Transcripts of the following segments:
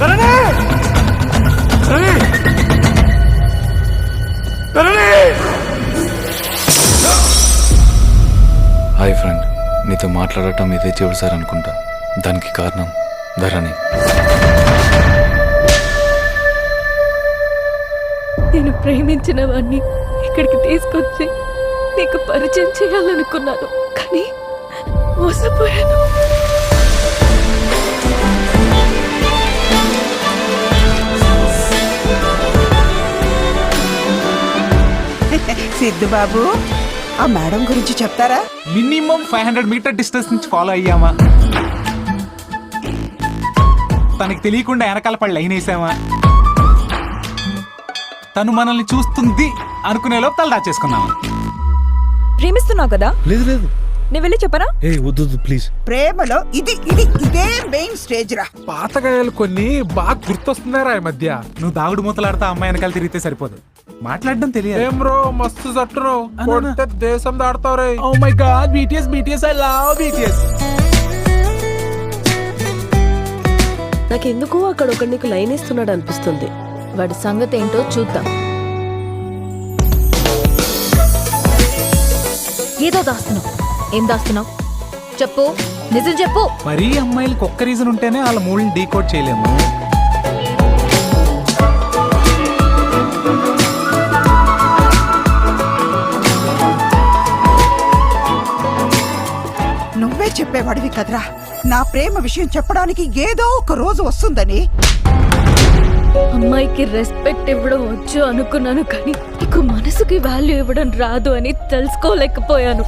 ధరణి ధరణి ధరణి hi friend నీతో మాట్లాడటం ఇదే చివరిసారి అనుకుంటా. దానికి కారణం ధరణి. నేను ప్రేమించిన వాణ్ణి ఇక్కడికి తీసుకొచ్చి నీకు పరిచయం చేయాలనుకున్నాను కానీ మోసపోయాను. సిద్ధు బాబు ఆ మేడం గురించి చెప్తారా? Minimum five hundred metre distance నుంచి ఫాలో అయ్యామా? తనకి తెలియకుండా వెనకాల పడి లైన్ వేసామా? తను మనల్ని చూస్తుంది అనుకునే లోపు తల దాచేసుకున్నామా? ప్రేమిస్తున్నావు కదా? లేదు లేదు. నేను వెళ్ళి చెప్పరా ఏ వద్దు ప్లీజ్ ప్రేమలో ఇది ఇది ఇదే మెయిన్ స్టేజ్ రా. పాతగాయలు కొన్ని బాగా గుర్తొస్తున్నారా ఈ మధ్య. నువ్వు దాగుడు మూతలాడుతా అమ్మాయి వెనకాల తిరిగితే సరిపోదు. మాట్లాడడం తెలియదు. ఏం బ్రో మస్తు జట్టును కొడితే దేశం దాడతావు రే. ఓ my god BTS BTS I love BTS నాకెందుకో అక్కడ ఒకడు నీకు లైన్ ఇస్తున్నాడు అనిపిస్తుంది. వాడి సంగతి ఏంటో చూద్దాం. ఏదో దాస్తున్నావు. ఏం దాస్తున్నావు? చెప్పు. నిజం చెప్పు. మరీ అమ్మాయిలకి ఒక్క రీజన్ ఉంటేనే వాళ్ళ మూడ్ని డీకోడ్ చేయలేము. నువ్వే చెప్పేవాడివి కదరా. నా ప్రేమ విషయం చెప్పడానికి ఏదో ఒక రోజు వస్తుందని అమ్మాయికి రెస్పెక్ట్ ఇవ్వడం వచ్చు అనుకున్నాను కానీ నీకు మనసుకి వాల్యూ ఇవ్వడం రాదు అని తెలుసుకోలేకపోయాను.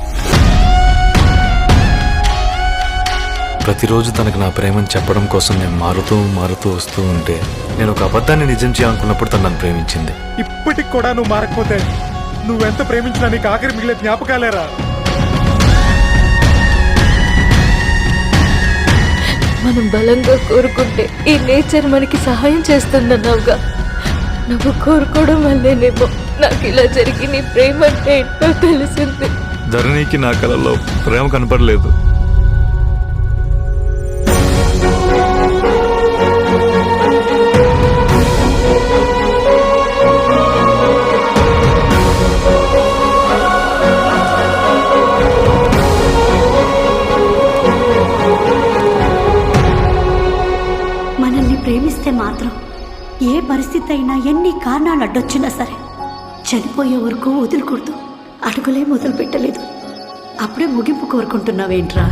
ప్రతిరోజు తనకు నా ప్రేమను చెప్పడం కోసం నేను మారుతూ మారుతూ వస్తూ ఉంటే నేను ఒక అబద్ధాన్ని నిజం చేయాలనుకున్నప్పుడు తను నన్ను ప్రేమించింది. ఇప్పటికి కూడా నువ్వు మారకపోతే నువ్వెంత ప్రేమించినా నీకు ఆఖరి మిగిలే జ్ఞాపకాలేరా? మనం బలంగా కోరుకుంటే ఈ నేచర్ మనకి సహాయం చేస్తుందన్నావుగా. నువ్వు కోరుకోవడం వల్లేనేమో నాకు ఇలా జరిగి నీ ప్రేమ అంటే ఏంటో తెలిసింది. ధరణికి నా కళలో ప్రేమ కనపడలేదు. మనల్ని మాత్రం ఏ పరిస్థితి అయినా ఎన్ని కారణాలు అడ్డొచ్చినా సరే చనిపోయే వరకు వదులుకూడదు. అడుగులే మొదలు పెట్టలేదు అప్పుడే ముగింపు కోరుకుంటున్నావేంట్రా?